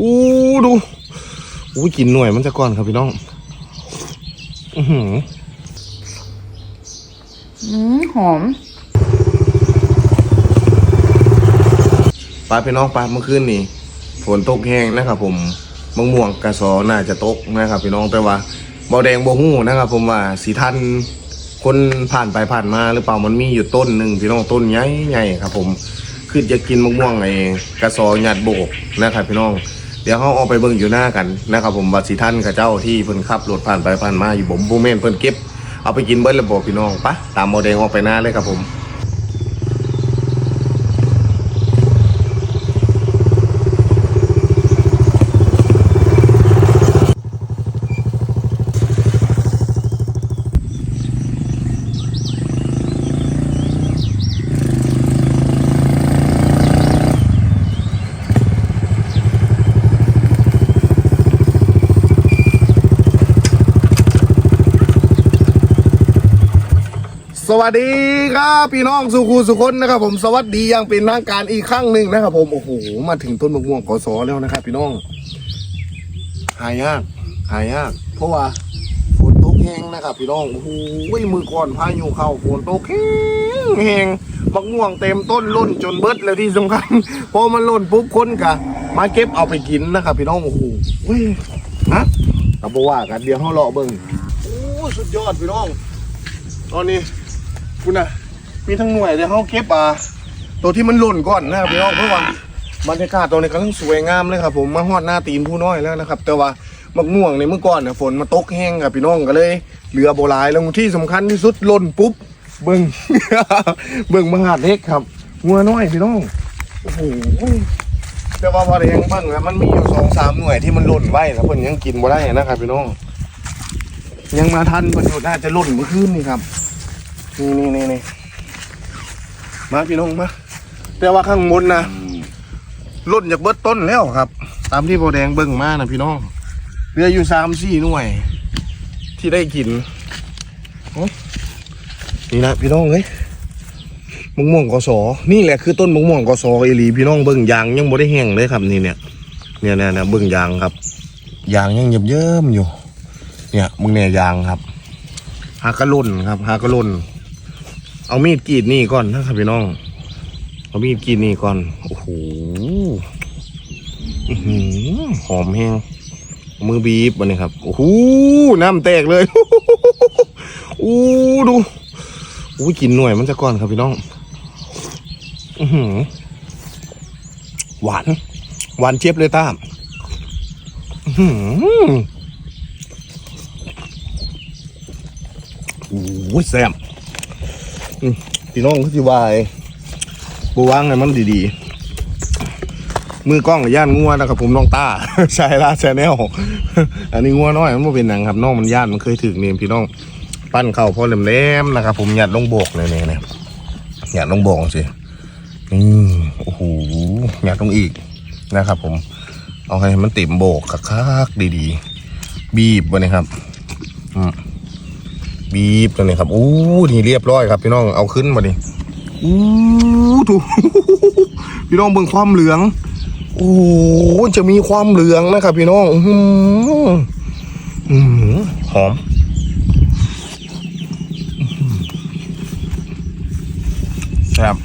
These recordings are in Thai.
อู้ดูอู้กินหน่วยมันจะก่อนครับพี่น้องอือหืออืมหอมปลาพี่น้องปลาเมื่อคืนนี่ฝนตกแห้งนะครับผมมะม่วงกระสอน่าจะตกนะครับพี่น้องแต่ว่าบอแดงบอหู้นะครับผมว่าสีทันคนผ่านไปผ่านมาหรือเปล่ามันมีอยู่ต้นหนึ่งพี่น้องต้นใหญ่ใหญ่ครับผมคือจะกินมะม่วงไอ้กระสอหยัดโบกนะครับพี่น้องเดี๋ยวเขาเอาไปเบิ่งอยู่หน้ากันนะครับผมบัตรสีท่านกับเจ้าที่เพิ่นขับรถผ่านไปผ่านมาอยู่ผมบูเมนเพิ่นเก็บเอาไปกินเบิ้ลระบบพี่น้องปะตามโมเดลออกไปหน้าเลยครับผม สวัสดีครับพี่น้องสุขูสุคนนะครับ ผมสวัสดีอย่างเป็นทางการอีกครั้งหนึ่งนะครับ ผมโอ้โหมาถึงต้นมะม่วงกสแล้วนะครับ พี่น้องหายากหายาก เพราะว่าฝนตกแห้งนะครับ พี่น้องโอ้โหมือก่อนพายุเข้าฝนตกแห้งแห้งมะม่วงเต็มต้นล้นจนเบิดแล้วที่สำคัญพอมันล้นปุ๊บคนกะมาเก็บเอาไปกินนะครับ พี่น้องโอ้โหเว้ยนะกับว่ากันเดี๋ยวเขาเลาะเบิ่งโอ้สุดยอดพี่น้องตอนนี้ คุณนะมีทั้งหน่วยแต่เขาเก็บอ่าตัวที่มันหล่นก่อนนะครับพี่น้องเพราะว่าบรรยากาศตรงนี้กำลังสวยงามเลยครับ ผมมาฮอดหน้าตีนผู้น้อยแล้วนะครับ แต่ว่ามะม่วงในเมื่อก่อนเนี่ยฝนมาตกแห้งครับพี่น้องก็เลยเหลือโบราณแล้วที่สำคัญที่สุดหล่นปุ๊บเบิ่งเบิ่งมหาดเล็กครับงัวน้อยพี่น้องโอ้โหแต่ว่าพอได้ยังเบิ่งแล้วมันมีอยู่สองสามหน่วยที่มันหล่นไว้แล้วเพิ่นยังกินบ่ได้นะครับพี่น้องยังมาทันเพิ่นอยู่น่าจะหล่นเมื่อคืนนี่ครับ นี่นี่นี่นี่มาพี่น้องมาแต่ว่าข้างบนนะล่นจากเบิดต้นแล้วครับ ตามที่โบแดงเบิ่งมานะพี่น้องเหลืออยู่สามสี่หน่วย ที่ได้กินนี่นะพี่น้องเอ้ยมะม่วงกสอนี่แหละคือต้นมะม่วงกสอเอลีพี่น้องเบิ่งยางยังบ่ได้แห้งเลยครับนี่เนี่ยเนี่ยเนี่ยเนี่ยเบิ่งยางครับยางยังเยิบเยิ้มอยู่ เนี่ยมึงเนี่ยยางครับหากระล่นครับหากระล่น เอามีดกรีดนี่ก่อนนะครับพี่น้อง เอามีดกรีดนี่ก่อน โอ้โหอือหือหอมแห้งมือบีบวันนี้ครับ โอ้โหน้ำแตกเลยอู้ดูอู้กินหน่วยมันจะก่อนครับพี่น้องอือหือหวาน หวานเจี๊ยบเลยตามอือหือโอ้ยแซ่บ พี่น้องเขาสิวายบูวางให้มันดีๆ มือกล้องย่านงัวนะครับผมน้องต้าชายลาแชนแนลอันนี้งัวน้อยมันบ่เป็นหนังครับน้องมันย่านมันเคยถึกเนี่ยพี่น้องปั้นเข่าพอแหลมๆนะครับผมหยัดลงโบกเลยเนี่ยเนี่ยหยัดลงโบกสินี่โอ้โหหยัดลงอีกนะครับ ผม เอาให้มันติ่มโบกคักๆดีๆ บีบไว้นะครับ อืม บีบตัวนี้ครับอู้นี่เรียบร้อยครับ พี่น้องเอาขึ้นมาดิอู้ถูกพี่น้องเบิ่งความเหลืองโอ้จะมีความเหลืองนะครับ พี่น้องอื้อหืออื้อหือมอื้อหือแซ่บ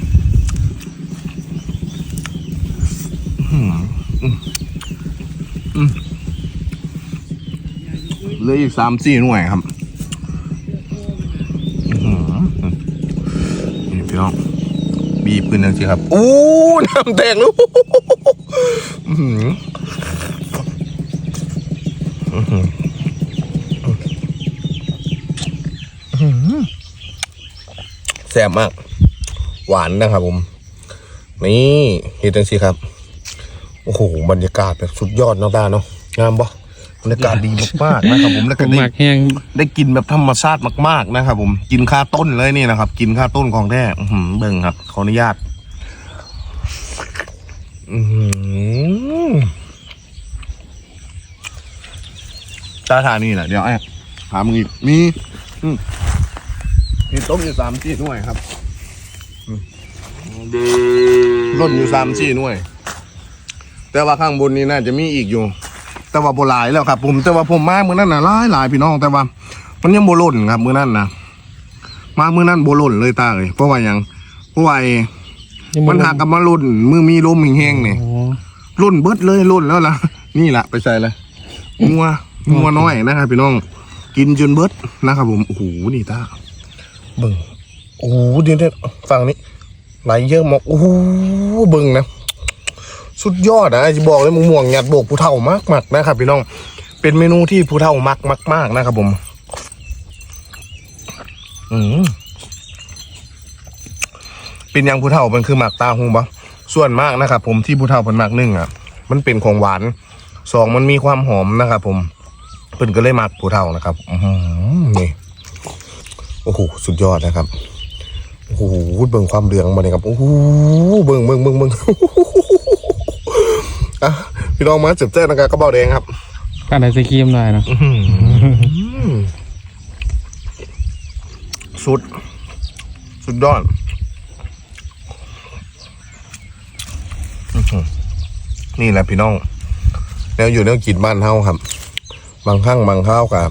เลืออีกสามสี่หน่วยครับ บีบขึ้นจังสิครับโอ้น้ำแตกแล้วแซ่บมาก หวานนะครับผม นี่เห็นจังสิครับ โอ้โห บรรยากาศแบบสุดยอดเนาะบ้านเนาะงามปะ บรรยากาศดีมากๆนะครับผมแล้วผก็มได้หมักแห้งได้กินแบบธรรมชาติมากๆนะครับผมกินค่าต้นเลยนี่นะครับ กินค่าต้นของแท้อื้อหือเบิ่งครับขออนุญาตอือหือตาทานี่แหละเดี๋ยวไอ้หามึงอีกมีอืมมีต้มอยู่สามสี่หน่วยครับอืมร่นอยู่สามสี่หน่วย แต่ว่าข้างบนนี้น่าจะมีอีกอยู่ แต่ว่าโบหลายแล้วครับ ผมแต่ว่าผมมามือนั้นน่ะหลายหลายพี่น้องแต่ว่า มันยังโบล่นครับมือนั้นนะมามือนั้นโบล่นเลยตาเลยเพราะว่าหยังเพราะว่าไอ้มันหักกับมาล่นมือมีลมแห้งๆเนี่ยอ๋อล่นเบิดเลยล่นแล้วล่ะ นี่แหละไปใส่เลยงัวงัวน้อยนะครับพี่น้อง กินจนเบิดนะครับผมโอ้โหนี่ตาเบิ่งโอ้โหเดี๋ยวเดี๋ยวฝั่งนี้ไหลเยอะมากโอ้โหเบิ่งนะ สุดยอดนะจะบอกเลยมงม่วงหยัดโบกผู้เฒ่ามากมากนะครับพี่น้อง เป็นเมนูที่ผู้เฒ่ามักมากมากนะครับผม อืมเป็นยังผู้เฒ่ามันคือหมักตาหูปะส่วนมากนะครับผมที่ผู้เฒ่าเป็นมักหนึ่งอะ มันเป็นของหวานสองมันมีความหอมนะครับผมเพิ่นก็เลยมักผู้เฒ่านะครับอือหือนี่โอ้โหสุดยอดนะครับโอ้โหเบิ่งความเหลืองมาเลยครับโอ้โหเบิ่งเบิ่งเบิ่งเบิ่ง อะพี่น้องมาเจ็บเจ้นะครับกระเป๋าแดงครับการไอศครีมหน่อยเนาะสุด สุดยอดอื้อหือนี่แหละพี่น้องแล้วอยู่แนวกินบ้านเฮาครับ บางครั้งบางข้าวกับ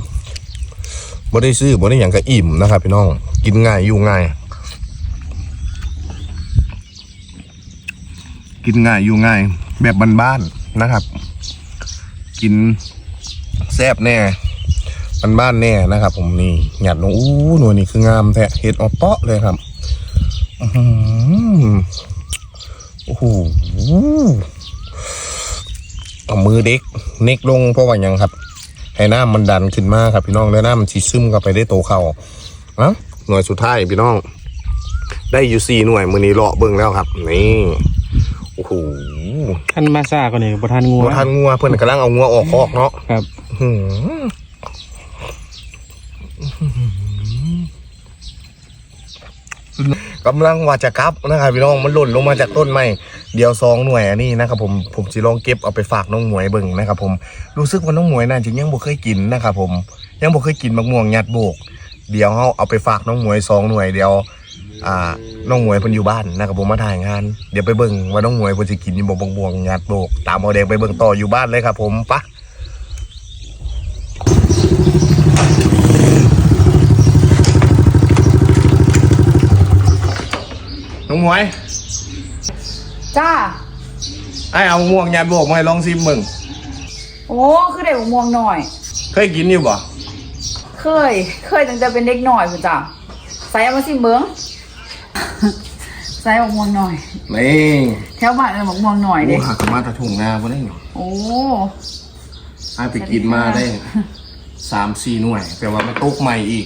บ่ได้ซื้อบ่ได้อย่างกับอิ่มนะครับ พี่น้อง กินง่ายอยู่ง่าย กินง่ายอยู่ง่าย แบบบ้านๆนะครับ กินแซ่บแน่บ้านๆแน่นะครับ ผมนี่หยัดลงอู้หน่วยนี่คืองามแท้เห็ดออกเปาะเลยครับอื้อหือโอ้โหเอามือเด็ก เน็กลงเพราะว่าหยังครับให้น้ำมันดันขึ้นมาครับ พี่น้องแล้วน้ำมันชีซึมเข้าไปได้โตเข่าอะหน่วยสุดท้ายพี่น้อง ได้อยู่สี่หน่วยมือนี้เลาะเบิ่งแล้วครับ นี่ โอ้โหขั้นมาซ่าก่อนนี่ประทานงัวบ่ทันงัวเพื่อนกำลังเอางัวออกคอกเนาะครับหืมกำลังว่าจะกลับนะครับพี่น้องมันหล่นลงมาจากต้นไม้เดียวซองหน่วยอันนี้นะครับผมผมจะลองเก็บเอาไปฝากน้องหมวยเบิ่งนะครับผมรู้สึกว่าน้องหมวยน่าจะยังบ่เคยกินนะครับผมยังบ่เคยกินมะม่วงยัดโบก เดี๋ยวเฮาเอาไปฝากน้องหมวยสองหน่วยเดียว อ่า น้องหมวยเพิ่นอยู่บ้านนะครับผมมาถ่ายงาน เดี๋ยวไปเบิ่งว่าน้องหมวยเพิ่นสิกินอยู่บ่บงบวงยัดโบกตามเอาแดงไปเบิ่งต่ออยู่บ้านเลยครับ ผมปะน้องหมวยจ้า ไอ้เอาม่วงยัดโบกมาให้ลองซิมมึงโอ้คือได้บกม่วงหน่อย เคยกินอยู่บ่เคย เคยตั้งแต่เป็นเด็กหน่อยคุณจ้าใส่เอามาสิเบิ้ง ใส่บกม่วงหน่อย นี่แถวบ้านเป็นบกม่วงหน่อยโอ้เด้หักมาตะถุงนาบ่ได้หรอโอ้ไอ้ไปกินมาได้สามสี่หน่วยแต่ว่ามันตกใหม่อีก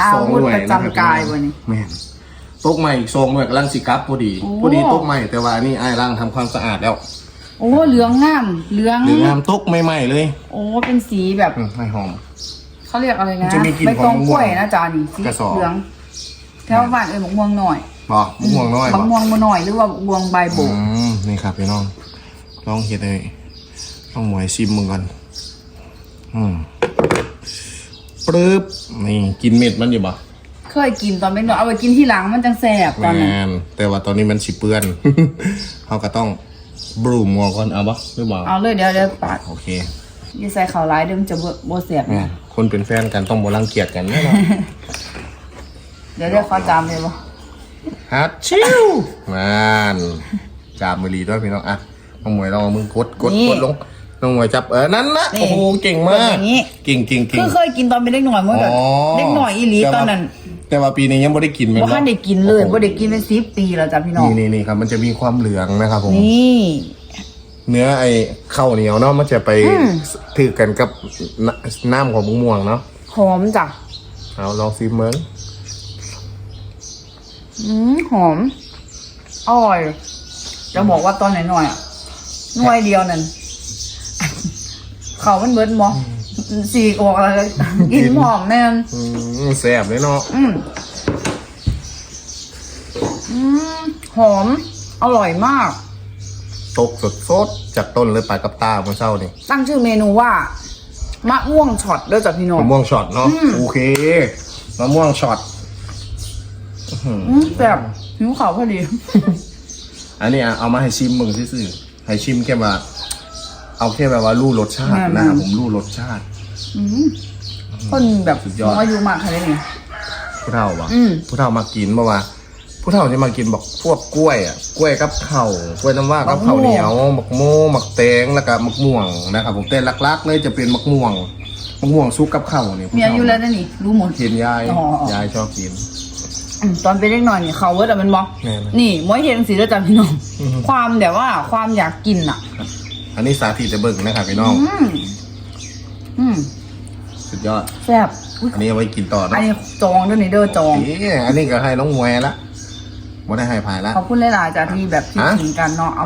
อาสองวุหธน่วยประนะครับจำกายวันนี้ แม่นตกใหม่อีกสองหน่วยกำลังสิกลับพอดีโอ้ พอดีตกใหม่แต่ว่าอันนี่ไอ้ร่างทำความสะอาดแล้วโอ้เหลืองงามเหลือง หรืองามตกใหม่ๆเลยโอ้เป็นสีแบบอืมไม่หอม เขาเรียกอะไรมันะนจะมีกลิ่นใบตองของกล้วยม่วงนะจ้านี่สีกระสอบ เหลืองแถวบ้านเอ้ยบกม่วงหน่อย บ่มะม่วงน้อยบบ่กม่วงมาหน่อยหรือว่าบกม่วงใบโบอืกมนี่ครับพี่น้องลองเห็ดเลยต้องหมวยซิมมึงก่อนอืมปรึ๊บนี่กินเม็ดมันอยู่บ่เคยกินตอนเป็นหน่อยเอาไปกินที่หลังมันจังแสบตอนนั้นแมนแต่ว่าตอนนี้มันสิเปื้อน เขาก็ต้องบรูมัวก่อนเอาบ่หรือบ่เอาเลยเดี๋ยวเดี๋ยวปาดโอเคอย่าใส่ข่าวร้ายเดี๋ยวมันจะบ่บ่แสบแม่นคนเป็นแฟนกันต้องบ่รังเกียจกันแน่นอน เดี๋ยวเดี๋ยวขอจามเลยบ่ ฮัดชิวแมนจามมือลีด้วยพี่น้องอะน้องหมวยลองเอามือกดกดกดลงน้องหมวยจับเออนั่นนะโอ้โหเก่งมากอย่างนี้ เก่งเก่งเก่คืง อเคยกินตอนเป็นเด็กหน่อยเมื่อแบบอ๋อเด็กหน่อยอีหลีแต่ว่า ตอนนั้นแต่ว่าปีนี้ยังไม่ได้กินมันบ่ทันได้กินเลยบ่ได้กินเป็นสิบปีแล้วจ้ะพี่น้อง นี่นี่นี่ครับมันจะมีความเหลืองนะครับผม นี่ เนื้อไอ้ข้าวเหนียวเนาะมันจะไปอืม ถือกันกับน้ำน้ำของมะม่วงเนาะหอมจ้ะเอาลองซิมเมิง อืมหอม อร่อยจะบอกว่าตอนหน่อยๆอะหน่วยเดียวนั่นเขามันเบิดบ่สีกออกอะไรกินหอมแน่นอืมแซ่บเลยเนาะอืมอืมหอม อร่อยมาก ตกสดสดๆจากต้นเลยไปกับตาเมื่อเช้านี่ตั้งชื่อเมนูว่ามะม่วงช็อตเด้อจ้ะพี่น้องมะม่วงช็อตเนาะอืมโอเคมะม่วงช็อต อืมแบบหิวเขาวพอดี อันนี้อะเอามาให้ชิมมึงซื่อๆให้ชิมแค่ว่า เอาแค่แบบว่ารู้รสชาติแม่นนะครับผมรู้รสชาติ อืมคนแบบสุดยอด น้อยอายุมากขนาดนี้ผู้เฒ่าปะอืม ผู้เฒ่ามากินมาว่าผู้เฒ่าจะมากินบอกพวกกล้วยอะกล้วยกับเข่าวกล้วยน้ำว่ากับข้าวเหนียวหมักโมหมักแตงแล้วก็หมักม่วงนะครับผมแต่ลักๆเลยจะเป็นหมักม่วงหมักม่วงซุกกับข้าวนี่มีอายุแล้วนะนี่ รู้หมด กินยายอ๋อ ยายชอบกินอืม ตอนเป็นเล็กหน่อยนี่เขาเวิร์ดอะมันบอกแน่นะนี่มวยเห็นสีแล้วจ้ะพี่น้อง อือฮึ ความแบบว่าความอยากกินอะ อันนี้สาธิตจะเบิ่งนะครับพี่น้อง อืมอืมสุดยอด แซ่บอุ๊ยอันนี้เอาไว้กินต่ออันะนนี้จองด้วยนี่เด้อจองนี่อันนี้ก็ให้น้องมวยละไม่ได้ให้พายละ ขอบคุณหลายๆจ้ะที่แบบคิดฮะ ถึงกันเนาะเอา